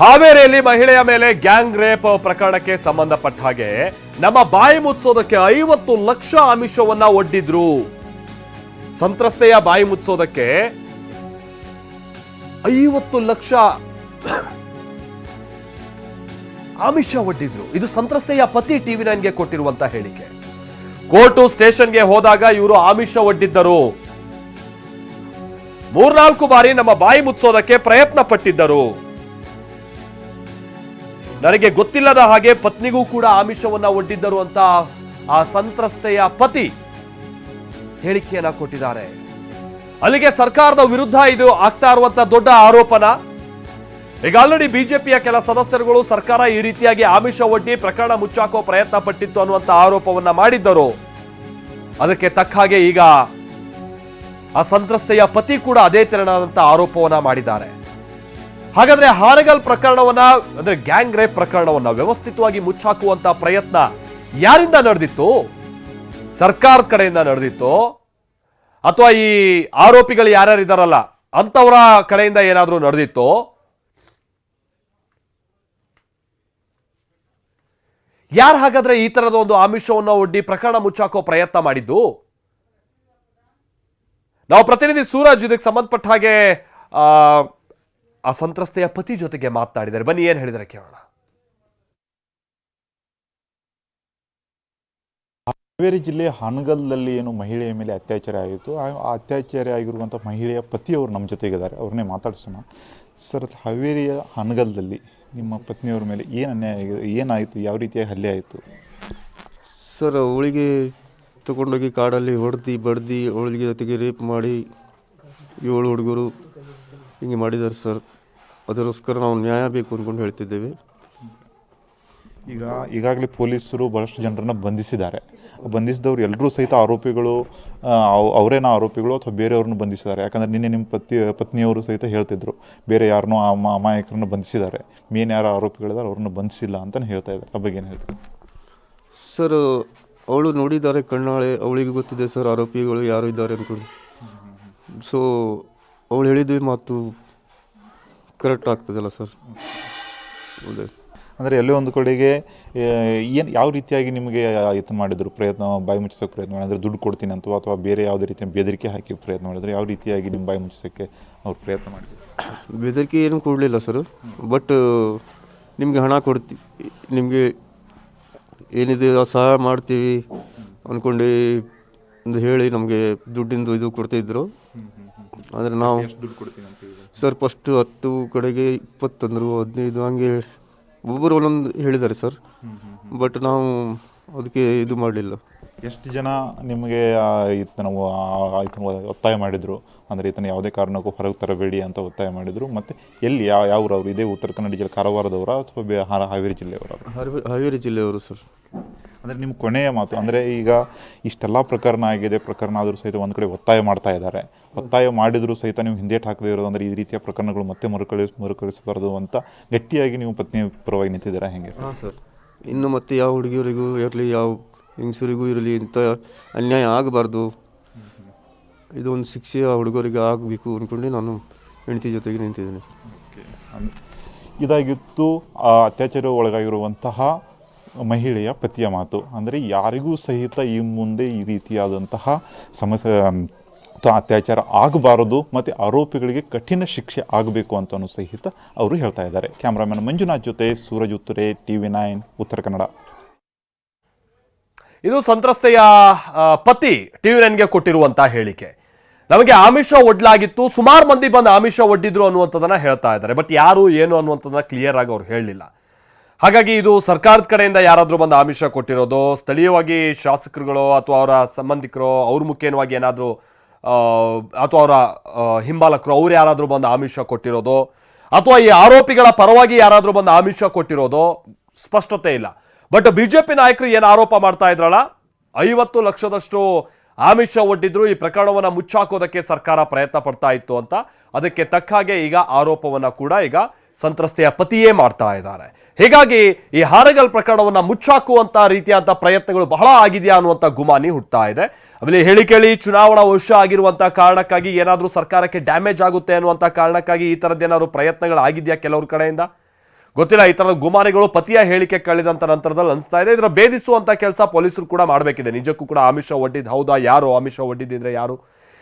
ಹಾವೇರಿಯಲ್ಲಿ ಮಹಿಳೆಯ ಮೇಲೆ ಗ್ಯಾಂಗ್ ರೇಪ್ ಪ್ರಕರಣಕ್ಕೆ ಸಂಬಂಧಪಟ್ಟ ಹಾಗೆ ನಮ್ಮ ಬಾಯಿ ಮುಚ್ಚೋದಕ್ಕೆ ಐವತ್ತು ಲಕ್ಷ ಆಮಿಷವನ್ನ ಒಡ್ಡಿದ್ರು. ಸಂತ್ರಸ್ತೆಯ ಬಾಯಿ ಮುಚ್ಚೋದಕ್ಕೆ ಐವತ್ತು ಲಕ್ಷ ಆಮಿಷ ಒಡ್ಡಿದ್ರು. ಇದು ಸಂತ್ರಸ್ತೆಯ ಪತಿ ಟಿವಿ ನೈನ್ಗೆ ಕೊಟ್ಟಿರುವಂತ ಹೇಳಿಕೆ. ಕೋರ್ಟು ಸ್ಟೇಷನ್ಗೆ ಹೋದಾಗ ಇವರು ಆಮಿಷ ಒಡ್ಡಿದ್ದರು. ಮೂರ್ನಾಲ್ಕು ಬಾರಿ ನಮ್ಮ ಬಾಯಿ ಮುಚ್ಚೋದಕ್ಕೆ ಪ್ರಯತ್ನ ಪಟ್ಟಿದ್ದರು ನನಗೆ ಗೊತ್ತಿಲ್ಲದ ಹಾಗೆ ಪತ್ನಿಗೂ ಕೂಡ ಆಮಿಷವನ್ನ ಒಡ್ಡಿದ್ದರು ಅಂತ ಆ ಸಂತ್ರಸ್ತೆಯ ಪತಿ ಹೇಳಿಕೆಯನ್ನ ಕೊಟ್ಟಿದ್ದಾರೆ. ಅಲ್ಲಿಗೆ ಸರ್ಕಾರದ ವಿರುದ್ಧ ಇದು ಆಗ್ತಾ ಇರುವಂತ ದೊಡ್ಡ ಆರೋಪನ. ಈಗ ಆಲ್ರೆಡಿ ಬಿಜೆಪಿಯ ಕೆಲ ಸದಸ್ಯರುಗಳು ಸರ್ಕಾರ ಈ ರೀತಿಯಾಗಿ ಆಮಿಷ ಒಡ್ಡಿ ಪ್ರಕರಣ ಮುಚ್ಚಾಕೋ ಪ್ರಯತ್ನ ಪಟ್ಟಿತ್ತು ಅನ್ನುವಂತ ಆರೋಪವನ್ನ ಮಾಡಿದ್ದರು. ಅದಕ್ಕೆ ತಕ್ಕ ಹಾಗೆ ಈಗ ಆ ಸಂತ್ರಸ್ತೆಯ ಪತಿ ಕೂಡ ಅದೇ ತೆರನಾದಂತ ಆರೋಪವನ್ನ ಮಾಡಿದ್ದಾರೆ. ಹಾಗಾದ್ರೆ ಹಾರಗಲ್ ಪ್ರಕರಣವನ್ನ, ಅಂದ್ರೆ ಗ್ಯಾಂಗ್ ರೇಪ್ ಪ್ರಕರಣವನ್ನ ವ್ಯವಸ್ಥಿತವಾಗಿ ಮುಚ್ಚಾಕುವಂತ ಪ್ರಯತ್ನ ಯಾರಿಂದ ನಡೆದಿತ್ತು? ಸರ್ಕಾರದ ಕಡೆಯಿಂದ ನಡೆದಿತ್ತು? ಅಥವಾ ಈ ಆರೋಪಿಗಳು ಯಾರ್ಯಾರು ಇದಾರಲ್ಲ ಅಂತವರ ಕಡೆಯಿಂದ ಏನಾದರೂ ನಡೆದಿತ್ತು? ಯಾರು ಹಾಗಾದ್ರೆ ಈ ತರದ ಒಂದು ಆಮಿಷವನ್ನು ಒಡ್ಡಿ ಪ್ರಕರಣ ಮುಚ್ಚಾಕೋ ಪ್ರಯತ್ನ ಮಾಡಿದ್ದು? ನಾವು ಪ್ರತಿನಿಧಿ ಸೂರಜ್, ಇದಕ್ಕೆ ಸಂಬಂಧಪಟ್ಟ ಹಾಗೆ ಆ, ಸಂತ್ರಸ್ತೆಯ ಪತಿ ಜೊತೆಗೆ ಮಾತನಾಡಿದರೆ ಬನ್ನಿ ಏನು ಹೇಳಿದರೆ ಕೇಳೋಣ. ಹಾವೇರಿ ಜಿಲ್ಲೆಯ ಹಾನಗಲ್ದಲ್ಲಿ ಏನು ಮಹಿಳೆಯ ಮೇಲೆ ಅತ್ಯಾಚಾರ ಆಯಿತು ಆ ಆ ಅತ್ಯಾಚಾರ ಆಗಿರುವಂಥ ಮಹಿಳೆಯ ಪತಿಯವರು ನಮ್ಮ ಜೊತೆಗಿದ್ದಾರೆ. ಅವ್ರನ್ನೇ ಮಾತಾಡ್ಸೋಣ. ಸರ್ ಹಾವೇರಿಯ ಹಾನಗಲ್ದಲ್ಲಿ ನಿಮ್ಮ ಪತ್ನಿಯವ್ರ ಮೇಲೆ ಏನು ಅನ್ಯಾಯ ಆಗಿದೆ? ಏನಾಯಿತು? ಯಾವ ರೀತಿಯ ಹಲ್ಲೆ ಆಯಿತು? ಸರ್ ಅವಳಿಗೆ ತಗೊಂಡೋಗಿ ಕಾಡಲ್ಲಿ ಹೊಡೆದು ಬಡ್ದು ಅವಳಿಗೆ ಜೊತೆಗೆ ರೇಪ್ ಮಾಡಿ ಏಳು ಹುಡುಗರು ಹಿಂಗೆ ಮಾಡಿದ್ದಾರೆ ಸರ್. ಅದಕ್ಕೋಸ್ಕರ ನಾವು ನ್ಯಾಯ ಬೇಕು ಅಂದ್ಕೊಂಡು ಹೇಳ್ತಿದ್ದೇವೆ. ಈಗ ಈಗಾಗಲೇ ಪೊಲೀಸರು ಬಹಳಷ್ಟು ಜನರನ್ನ ಬಂಧಿಸಿದ್ದಾರೆ. ಬಂಧಿಸಿದವರು ಎಲ್ಲರೂ ಸಹಿತ ಆರೋಪಿಗಳು ಅವರೇನೋ ಅವ್- ಅವರೇನ ಆರೋಪಿಗಳು ಅಥವಾ ಬೇರೆಯವ್ರನ್ನ ಬಂಧಿಸಿದ್ದಾರೆ. ಯಾಕಂದರೆ ನಿನ್ನೆ ನಿಮ್ಮ ಪತಿ ಪತ್ನಿಯವರು ಸಹಿತ ಹೇಳ್ತಿದ್ರು ಬೇರೆ ಯಾರನ್ನೋ ಆ ಅಮಾಯಕರನ್ನ ಬಂಧಿಸಿದ್ದಾರೆ. ಮೇನ್ ಯಾರು ಆರೋಪಿಗಳಿದ್ದಾರೆ ಅವ್ರನ್ನ ಬಂಧಿಸಿಲ್ಲ ಅಂತಲೇ ಹೇಳ್ತಾ ಇದ್ದಾರೆ. ಆ ಬಗ್ಗೆ ಏನು ಹೇಳ್ತಾರೆ? ಸರ್ ಅವಳು ನೋಡಿದ್ದಾರೆ ಕಣ್ಣಾಳೆ ಅವಳಿಗೆ ಗೊತ್ತಿದೆ ಸರ್ ಆರೋಪಿಗಳು ಯಾರು ಇದ್ದಾರೆ ಅಂದ್ಕೊಂಡು ಸೊ ಅವಳು ಹೇಳಿದ ಮಾತು ಕರೆಕ್ಟ್ ಆಗ್ತದಲ್ಲ ಸರ್ ಹೌದು ಅಂದರೆ ಎಲ್ಲೋ ಒಂದು ಕಡೆಗೆ ಏನು ಯಾವ ರೀತಿಯಾಗಿ ನಿಮಗೆ ಇದು ಮಾಡಿದ್ರು? ಪ್ರಯತ್ನ ಬಾಯಿ ಮುಚ್ಚಿಸೋಕೆ ಪ್ರಯತ್ನ ಮಾಡಿದ್ರೆ? ದುಡ್ಡು ಕೊಡ್ತೀನಿ ಅಂತ ಅಥವಾ ಬೇರೆ ಯಾವುದೇ ರೀತಿಯ ಬೆದರಿಕೆ ಹಾಕಿ ಪ್ರಯತ್ನ ಮಾಡಿದ್ರು? ಯಾವ ರೀತಿಯಾಗಿ ನಿಮ್ಮ ಬಾಯಿ ಮುಚ್ಚಿಸೋಕ್ಕೆ ಅವ್ರು ಪ್ರಯತ್ನ ಮಾಡಿದ್ರು? ಬೆದರಿಕೆ ಏನು ಕೊಡಲಿಲ್ಲ ಸರ್ ಬಟ್ ನಿಮಗೆ ಹಣ ಕೊಡ್ತಿ ನಿಮಗೆ ಏನಿದೆ ಸಹಾಯ ಮಾಡ್ತೀವಿ ಅಂದ್ಕೊಂಡು ಒಂದು ಹೇಳಿ ನಮಗೆ ದುಡ್ಡಿಂದು ಇದು ಕೊಡ್ತಿದ್ರು ಆದರೆ ನಾವು ದುಡ್ಡು ಕೊಡ್ತೀನಿ ಅಂತ ಹೇಳಿದ್ರು? ಸರ್ ಫಸ್ಟ್ ಹತ್ತು ಕಡೆಗೆ ಇಪ್ಪತ್ತಂದರು ಹದಿನೈದು ಹಂಗೆ ಒಬ್ಬರು ಒಂದೊಂದು ಹೇಳಿದ್ದಾರೆ ಸರ್. ಬಟ್ ನಾವು ಅದಕ್ಕೆ ಇದು ಮಾಡಲಿಲ್ಲ. ಎಷ್ಟು ಜನ ನಿಮಗೆ ಈತನ ಈತನ ಒತ್ತಾಯ ಮಾಡಿದರು? ಅಂದರೆ ಈತನ ಯಾವುದೇ ಕಾರಣಕ್ಕೂ ಹೊರಗೆ ತರಬೇಡಿ ಅಂತ ಒತ್ತಾಯ ಮಾಡಿದರು. ಮತ್ತು ಎಲ್ಲಿ ಯಾವ ಯಾವ ಇದೇ ಉತ್ತರ ಕನ್ನಡ ಜಿಲ್ಲೆ ಕಾರವಾರದವರ ಅಥವಾ ಬೇ ಹಾ- ಹಾವೇರಿ ಜಿಲ್ಲೆಯವರ ಹಾವೇರಿ ಹಾವೇರಿ ಜಿಲ್ಲೆಯವರು ಸರ್. ಅಂದರೆ ನಿಮ್ಮ ಕೊನೆಯ ಮಾತು ಅಂದರೆ ಈಗ ಇಷ್ಟೆಲ್ಲ ಪ್ರಕರಣ ಆಗಿದೆ ಪ್ರಕರಣ ಆದರೂ ಸಹಿತ ಒಂದು ಕಡೆ ಒತ್ತಾಯ ಮಾಡ್ತಾ ಇದ್ದಾರೆ. ಒತ್ತಾಯ ಮಾಡಿದರೂ ಸಹಿತ ನೀವು ಹಿಂದೇಟು ಹಾಕದೇ ಇರೋದು ಅಂದರೆ ಈ ರೀತಿಯ ಪ್ರಕರಣಗಳು ಮತ್ತೆ ಮರುಕಳಿಸ್ ಮರುಕಳಿಸಬಾರದು ಅಂತ ಗಟ್ಟಿಯಾಗಿ ನೀವು ಪತ್ನಿ ಪರವಾಗಿ ನಿಂತಿದ್ದೀರಾ ಹೆಂಗೆ ಹಾಂ ಸರ್. ಇನ್ನು ಮತ್ತೆ ಯಾವ ಹುಡುಗಿಯರಿಗೂ ಇರಲಿ ಯಾವ ಹೆಂಗಸರಿಗೂ ಇರಲಿ ಇಂಥ ಅನ್ಯಾಯ ಆಗಬಾರ್ದು. ಇದೊಂದು ಶಿಕ್ಷೆ ಆ ಹುಡುಗರಿಗೆ ಆಗಬೇಕು ಅಂದ್ಕೊಂಡು ನಾನು ಹೆಂಡತಿ ಜೊತೆಗೆ ನಿಂತಿದ್ದೇನೆ ಸರ್. ಇದಾಗಿತ್ತು ಆ ಅತ್ಯಾಚಾರ ಒಳಗಾಗಿರುವಂತಹ ಮಹಿಳೆಯ ಪತಿಯ ಮಾತು. ಅಂದರೆ ಯಾರಿಗೂ ಸಹಿತ ಈ ಮುಂದೆ ಈ ರೀತಿಯಾದಂತಹ ಸಮಸ್ಯೆ ಅತ್ಯಾಚಾರ ಆಗಬಾರದು, ಮತ್ತು ಆರೋಪಿಗಳಿಗೆ ಕಠಿಣ ಶಿಕ್ಷೆ ಆಗಬೇಕು ಅಂತಲೂ ಸಹಿತ ಅವರು ಹೇಳ್ತಾ ಇದ್ದಾರೆ. ಕ್ಯಾಮ್ರಾಮನ್ ಮಂಜುನಾಥ್ ಜೊತೆ Suraj ಉತ್ತರೆ T V nine, Uttara Kannada. ಇದು ಸಂತ್ರಸ್ತೆಯ ಪತಿ ಟಿ ವಿ ನೈನ್ಗೆ ಕೊಟ್ಟಿರುವಂತಹ ಹೇಳಿಕೆ. ನಮಗೆ ಆಮಿಷ ಒಡ್ಲಾಗಿತ್ತು, ಸುಮಾರು ಮಂದಿ ಬಂದು ಆಮಿಷ ಒಡ್ಡಿದ್ರು ಅನ್ನುವಂಥದ್ದನ್ನ ಹೇಳ್ತಾ ಇದ್ದಾರೆ. ಬಟ್ ಯಾರು, ಏನು ಅನ್ನುವಂಥದ್ದನ್ನ ಕ್ಲಿಯರ್ ಆಗಿ ಅವ್ರು ಹೇಳಲಿಲ್ಲ ಹಾಗಾಗಿ ಇದು ಸರ್ಕಾರದ ಕಡೆಯಿಂದ ಯಾರಾದರೂ ಬಂದು ಆಮಿಷ ಕೊಟ್ಟಿರೋದು, ಸ್ಥಳೀಯವಾಗಿ ಶಾಸಕರುಗಳು ಅಥವಾ ಅವರ ಸಂಬಂಧಿಕರು, ಅವ್ರ ಮುಖೇನವಾಗಿ ಏನಾದರೂ ಅಥವಾ ಅವರ ಹಿಂಬಾಲಕರು, ಅವ್ರು ಯಾರಾದರೂ ಬಂದು ಆಮಿಷ ಕೊಟ್ಟಿರೋದು, ಅಥವಾ ಈ ಆರೋಪಿಗಳ ಪರವಾಗಿ ಯಾರಾದರೂ ಬಂದು ಆಮಿಷ ಕೊಟ್ಟಿರೋದು, ಸ್ಪಷ್ಟತೆ ಇಲ್ಲ. ಬಟ್ ಬಿ ಜೆ ಪಿ ನಾಯಕರು ಏನು ಆರೋಪ ಮಾಡ್ತಾ ಇದ್ರಲ್ಲ, ಐವತ್ತು ಲಕ್ಷದಷ್ಟು ಆಮಿಷ ಒಡ್ಡಿದ್ರು, ಈ ಪ್ರಕರಣವನ್ನು ಮುಚ್ಚಾಕೋದಕ್ಕೆ ಸರ್ಕಾರ ಪ್ರಯತ್ನ ಪಡ್ತಾ ಇತ್ತು ಅಂತ. ಅದಕ್ಕೆ ತಕ್ಕ ಹಾಗೆ ಈಗ ಆರೋಪವನ್ನು ಕೂಡ ಈಗ ಸಂತ್ರಸ್ತೆಯ ಪತಿಯೇ ಮಾಡ್ತಾ ಇದ್ದಾರೆ. ಹೀಗಾಗಿ ಈ ಹಾರಗಲ್ ಪ್ರಕರಣವನ್ನು ಮುಚ್ಚಾಕುವಂತಹ ರೀತಿಯಾದ ಪ್ರಯತ್ನಗಳು ಬಹಳ ಆಗಿದೆಯಾ ಅನ್ನುವಂಥ ಗುಮಾನಿ ಹುಟ್ಟುತ್ತಾ ಇದೆ. ಆಮೇಲೆ ಹೇಳಿ ಕೇಳಿ ಚುನಾವಣಾ ವರ್ಷ ಆಗಿರುವಂತಹ ಕಾರಣಕ್ಕಾಗಿ ಏನಾದರೂ ಸರ್ಕಾರಕ್ಕೆ ಡ್ಯಾಮೇಜ್ ಆಗುತ್ತೆ ಅನ್ನುವಂಥ ಕಾರಣಕ್ಕಾಗಿ ಈ ತರದ್ದೇನಾದ್ರು ಪ್ರಯತ್ನಗಳು ಆಗಿದೆಯಾ ಕೆಲವ್ರ ಕಡೆಯಿಂದ? ಗೊತ್ತಿಲ್ಲ, ಈ ತರದ ಗುಮಾನಿಗಳು ಪತಿಯ ಹೇಳಿಕೆ ಕಳೆದಂತ ನಂತರದಲ್ಲಿ ಅನಿಸ್ತಾ ಇದೆ. ಇದರ ಭೇದಿಸುವಂತ ಕೆಲಸ ಪೊಲೀಸರು ಕೂಡ ಮಾಡಬೇಕಿದೆ. ನಿಜಕ್ಕೂ ಕೂಡ ಆಮಿಷ ಒಡ್ಡಿದ್ದು ಹೌದಾ, ಯಾರು ಆಮಿಷ ಒಡ್ಡಿದ್ದಿದ್ರೆ ಯಾರು?